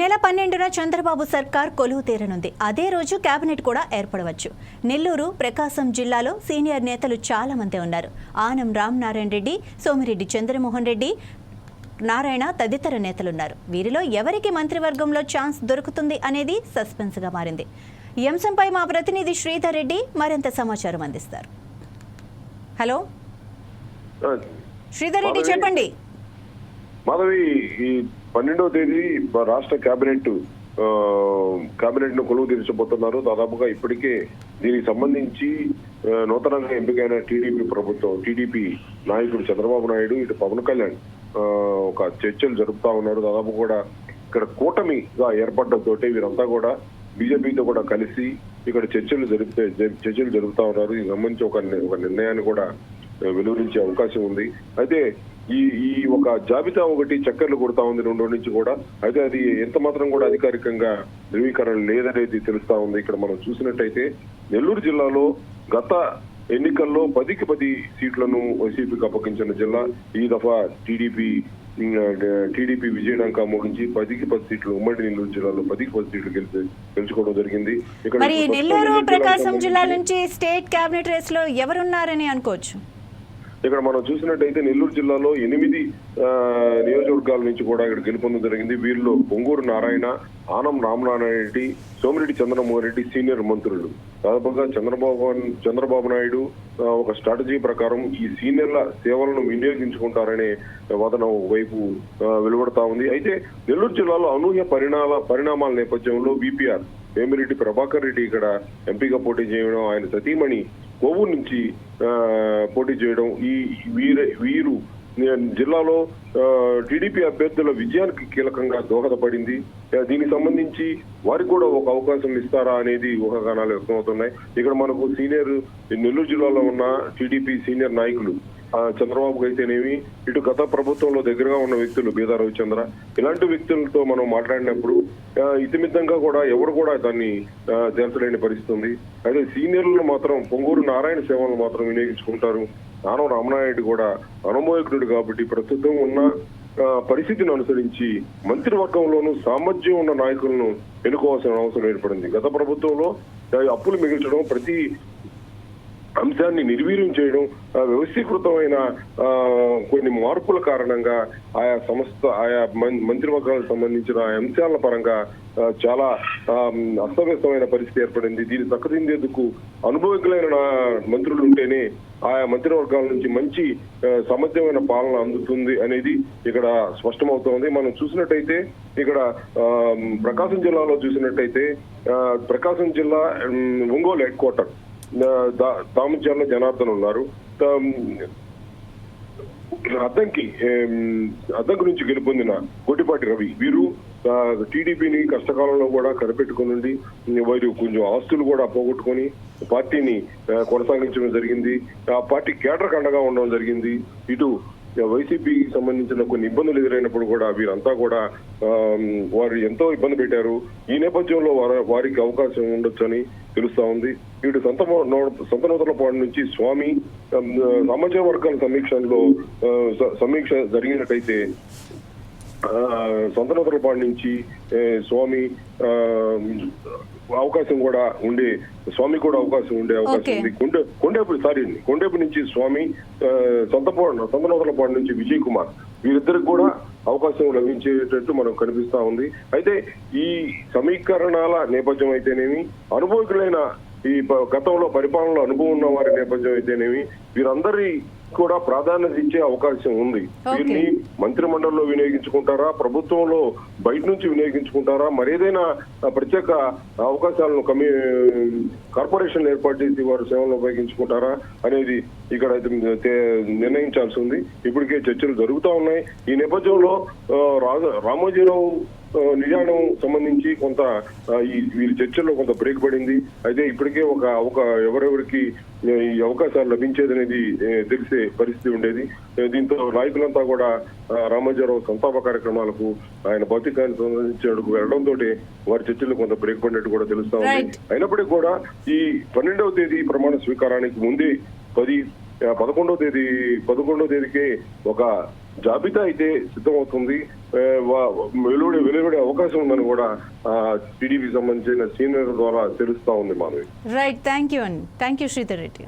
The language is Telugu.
నెల పన్నెండున చంద్రబాబు సర్కార్ కొలువు తీరనుంది. అదే రోజు కేబినెట్ కూడా ఏర్పడవచ్చు. నెల్లూరు ప్రకాశం జిల్లాలో సీనియర్ నేతలు చాలా మంది ఉన్నారు. ఆనం రామనారాయణ రెడ్డి సోమిరెడ్డి చంద్రమోహన్ రెడ్డి నారాయణ తదితర నేతలున్నారు. వీరిలో ఎవరికి మంత్రివర్గంలో ఛాన్స్ దొరుకుతుంది అనేది సస్పెన్స్గా మారింది. ఈ అంశంపై మా ప్రతినిధి శ్రీధర్ రెడ్డి మరింత సమాచారం అందిస్తారు. హలో? శ్రీధర్ రెడ్డి. చెప్పండి. మాధవి ఈ పన్నెండవ తేదీ రాష్ట్ర కేబినెట్ కేబినెట్ను కొలువు తీర్చబోతున్నారు. దాదాపుగా ఇప్పటికే దీనికి సంబంధించి నూతనంగా ఎంపికైన టీడీపీ ప్రభుత్వం టీడీపీ నాయకుడు చంద్రబాబు నాయుడు ఇటు పవన్ కళ్యాణ్ ఒక చర్చలు జరుపుతా ఉన్నారు. దాదాపు కూడా ఇక్కడ కూటమిగా ఏర్పడడంతో వీరంతా కూడా బీజేపీతో కూడా కలిసి ఇక్కడ చర్చలు జరిపితే చర్చలు జరుపుతా ఉన్నారు. దీనికి సంబంధించి ఒక ఒక నిర్ణయాన్ని కూడా వెలువరించే అవకాశం ఉంది. అయితే ఈ ఈ ఒక జాబితా ఒకటి చక్కర్లు కొడతా ఉంది రెండు రోజుల నుంచి కూడా. అయితే అది ఎంత మాత్రం కూడా అధికారికంగా ధృవీకరణ లేదనేది తెలుస్తా ఉంది. ఇక్కడ మనం చూసినట్టయితే నెల్లూరు జిల్లాలో గత ఎన్నికల్లో పదికి పది సీట్లను వైసీపీకి అప్పగించిన జిల్లా. ఈ దఫా టీడీపీ టీడీపీ విజయడంక మోగించి పదికి పది సీట్లు ఉమ్మడి నెల్లూరు జిల్లాలో పదికి పది సీట్లు గెలిచి గెలుచుకోవడం జరిగింది. ఇక్కడ మరి నెల్లూరు ప్రకాశం జిల్లా నుంచి స్టేట్ కేబినెట్ రేస్లో ఎవరున్నారని అనుకోవచ్చు? ఇక్కడ మనం చూసినట్టయితే నెల్లూరు జిల్లాలో ఎనిమిది నియోజకవర్గాల నుంచి కూడా ఇక్కడ గెలుపొందడం జరిగింది. వీరిలో పొంగూరు నారాయణ ఆనం రామనారాయణ రెడ్డి సోమిరెడ్డి చంద్రమోహన్ రెడ్డి సీనియర్ మంత్రులు. దాదాపుగా చంద్రబాబు చంద్రబాబు నాయుడు ఒక స్ట్రాటజీ ప్రకారం ఈ సీనియర్ల సేవలను వినియోగించుకుంటారనే వాదన వైపు వెలువడతా ఉంది. అయితే నెల్లూరు జిల్లాలో అనూహ్య పరిణామ పరిణామాల నేపథ్యంలో బీపీఆర్ వేమిరెడ్డి ప్రభాకర్ రెడ్డి ఇక్కడ ఎంపీగా పోటీ చేయడం ఆయన సతీమణి కొవ్వు నుంచి పోటీ చేయడం ఈ వీర వీరు జిల్లాలో టీడీపీ అభ్యర్థుల విజయానికి కీలకంగా దోహదపడింది. దీనికి సంబంధించి వారికి కూడా ఒక అవకాశం ఇస్తారా అనేది ఊహాగానాలు వ్యక్తమవుతున్నాయి. ఇక్కడ మనకు సీనియర్ నెల్లూరు జిల్లాలో ఉన్న టీడీపీ సీనియర్ నాయకులు ఆ, చంద్రబాబు అయితేనేమి ఇటు గత ప్రభుత్వంలో దగ్గరగా ఉన్న వ్యక్తులు బీదా రవిచంద్ర ఇలాంటి వ్యక్తులతో మనం మాట్లాడినప్పుడు ఇతిమిద్దంగా కూడా ఎవరు కూడా దాన్ని తీర్చలేని తేల్చలేని పరిస్థితి ఉంది అయితే సీనియర్లను మాత్రం పొంగూరు నారాయణ సేవలను మాత్రం వినియోగించుకుంటారు. నానవ రామనాయుడు కూడా అనుమోయకుడు కాబట్టి ప్రస్తుతం ఉన్న పరిస్థితిని అనుసరించి మంత్రివర్గంలోనూ సామర్థ్యం ఉన్న నాయకులను ఎన్నుకోవాల్సిన అవసరం ఏర్పడింది. గత ప్రభుత్వంలో అప్పులు మిగిల్చడం ప్రతి అంశాన్ని నిర్వీర్యం చేయడం వ్యవస్థీకృతమైన కొన్ని మార్పుల కారణంగా ఆయా సంస్థ ఆయా మం- మంత్రివర్గాలకు సంబంధించిన అంశాల పరంగా చాలా అస్తవ్యస్తమైన పరిస్థితి ఏర్పడింది. దీన్ని చక్కదిందేందుకు అనుభవజ్ఞులైన మంత్రులు ఉంటేనే ఆయా మంత్రివర్గాల నుంచి మంచి సమర్థమైన పాలన అందుతుంది అనేది ఇక్కడ స్పష్టమవుతోంది. మనం చూసినట్టయితే ఇక్కడ ప్రకాశం జిల్లాలో చూసినట్టయితే ప్రకాశం జిల్లా ఒంగోలు హెడ్ క్వార్టర్. దామచర్ల జనార్దన్ ఉన్నారు. అద్దంకి అద్దంకి నుంచి గెలుపొందిన గొడ్డిపాటి రవి. వీరు టీడీపీని కష్టకాలంలో కూడా కనిపెట్టుకుని వారు కొంచెం ఆస్తులు కూడా పోగొట్టుకొని పార్టీని కొనసాగించడం జరిగింది. ఆ పార్టీ కేటర్ అండగా ఉండడం జరిగింది. ఇటు వైసీపీకి సంబంధించిన కొన్ని ఇబ్బందులు ఎదురైనప్పుడు కూడా వీరంతా కూడా వారు ఎంతో ఇబ్బంది పెట్టారు. ఈ నేపథ్యంలో వారికి అవకాశం ఉండొచ్చని తెలుస్తా ఉంది. వీడు సొంత సొంత నూతలపాడు నుంచి స్వామి సమాజ వర్గాల సమీక్షలో సమీక్ష జరిగినట్టయితే ఆ, సొంత నూతలపాడు నుంచి స్వామి అవకాశం కూడా ఉండే స్వామి కూడా అవకాశం ఉండే అవకాశం. ఉంది. కొండ కొండేపు సారీ అండి కొండేపు నుంచి స్వామి సొంతపాడు సొంత నూతలపాడు నుంచి విజయ్ కుమార్. వీరిద్దరికి కూడా అవకాశం లభించేటట్టు మనకు కనిపిస్తా ఉంది. అయితే ఈ సమీకరణాల నేపథ్యం అయితేనేమి అనుభవకులైన ఈ గతంలో పరిపాలనలో అనుభవం ఉన్న వారి నేపథ్యం అయితేనేమి వీరందరి కూడా ప్రాధాన్యత ఇచ్చే అవకాశం ఉంది. వీరిని మంత్రి మండలిలో వినియోగించుకుంటారా? ప్రభుత్వంలో బయట నుంచి వినియోగించుకుంటారా? మరేదైనా ప్రత్యేక అవకాశాలను కమి కార్పొరేషన్ ఏర్పాటు చేసి వారు సేవలను ఉపయోగించుకుంటారా అనేది ఇక్కడ నిర్ణయించాల్సి ఉంది. ఇప్పటికే చర్చలు జరుగుతా ఉన్నాయి. ఈ నేపథ్యంలో రామోజీరావు నిజానం సంబంధించి కొంత ఈ వీరి చర్చల్లో కొంత బ్రేక్ పడింది. అయితే ఇప్పటికే ఒక ఒక ఎవరెవరికి ఈ అవకాశాలు లభించేదనేది తెలిసే పరిస్థితి ఉండేది. దీంతో నాయకులంతా కూడా రామోజీరావు సంతాప కార్యక్రమాలకు ఆయన భౌతికాన్ని సంబంధించినకు వెళ్ళడంతో వారి చర్చలు కొంత బ్రేక్ పడినట్టు కూడా తెలుస్తా ఉంది. అయినప్పటికీ కూడా ఈ పన్నెండవ తేదీ ప్రమాణ స్వీకారానికి ముందే పది పదకొండవ తేదీ పదకొండవ తేదీకే ఒక జాబితా అయితే సిద్ధమవుతుంది. వెలువడే వెలువడే అవకాశం ఉందని కూడా టీడీపీ సంబంధించిన సీనియర్ ద్వారా తెలుస్తా ఉంది మాధవి. రైట్ థ్యాంక్ యూ అండి థ్యాంక్ యూ శ్రీధర్ రెడ్డి